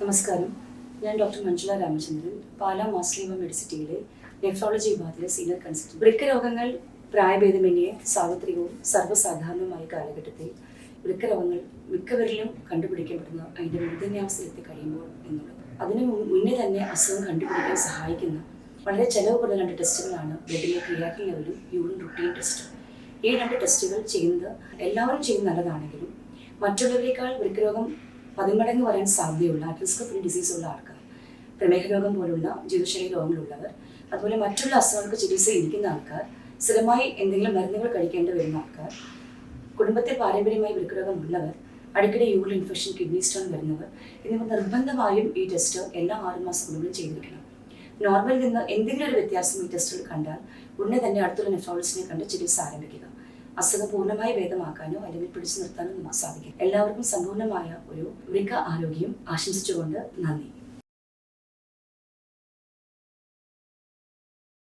നമസ്കാരം. ഞാൻ ഡോക്ടർ മഞ്ജുള രാമചന്ദ്രൻ പാലാ മാസ്ലീവ മെഡിസിറ്റിയിലെ നെഫ്രോളജി വിഭാഗത്തിലെ സീനിയർ കൺസൾട്ടന്റ് വൃക്ക രോഗങ്ങൾ പ്രായഭേദമന്യേ സാർവത്രികവും സർവസാധാരണവുമായ കാലഘട്ടത്തിൽ വൃക്ക രോഗങ്ങൾ മിക്കവരിലും കണ്ടുപിടിക്കപ്പെടുന്ന അതിന്റെ മൂർധന്യാവസ്ഥയിലെത്തി കഴിയുമ്പോൾ എന്നുള്ളത്. അതിനു മുന്നേ തന്നെ അസുഖം കണ്ടുപിടിക്കാൻ സഹായിക്കുന്ന വളരെ ചെലവ് കുറഞ്ഞ രണ്ട് ടെസ്റ്റുകളാണ് ബ്ലഡിലെ ക്രിയാറ്റിൻ ലെവലും യൂറിൻ റുട്ടീൻ ടെസ്റ്റ് ഈ രണ്ട് ടെസ്റ്റുകൾ ചെയ്യുന്നത് എല്ലാവരും ചെയ്യുന്ന നല്ലതാണെങ്കിലും മറ്റുള്ളവരെക്കാൾ വൃക്കരോഗം പതിമടങ്ങ് വരാൻ സാധ്യതയുള്ള റിസ്ക് ഫ്രീ ഡിസീസ് ഉള്ള ആൾക്കാർ പ്രമേഹ രോഗം പോലുള്ള ജീവിതശൈലി രോഗങ്ങളുള്ളവർ അതുപോലെ മറ്റുള്ള അസുഖങ്ങൾക്ക് ചികിത്സ ഇരിക്കുന്ന ആൾക്കാർ സ്ഥിരമായി എന്തെങ്കിലും മരുന്നുകൾ കഴിക്കേണ്ടി വരുന്ന ആൾക്കാർ കുടുംബത്തിൽ പാരമ്പര്യമായി വൃക്കരോഗം ഉള്ളവർ അടിക്കടി യൂറിൻ ഇൻഫെക്ഷൻ കിഡ്നി സ്റ്റോൺ വരുന്നവർ എന്നിവ നിർബന്ധമായും ഈ ടെസ്റ്റ് എല്ലാ ആറു മാസത്തിനുള്ളിൽ ചെയ്തിരിക്കണം. നോർമലിൽ നിന്ന് എന്തെങ്കിലും ഒരു വ്യത്യാസം ഈ ടെസ്റ്റുകൾ കണ്ടാൽ ഉടനെ തന്നെ അടുത്തുള്ള നെഫ്രോളജിസ്റ്റിനെ കണ്ട് ചികിത്സ ആരംഭിക്കുക. അസുഖം പൂർണമായി ഭേദമാക്കാനോ അല്ലെങ്കിൽ പിടിച്ചു നിർത്താനോ നമുക്ക് സാധിക്കും എല്ലാവർക്കും സമ്പൂർണമായ ഒരു മൃഗ ആരോഗ്യം ആശംസിച്ചുകൊണ്ട് നന്ദി.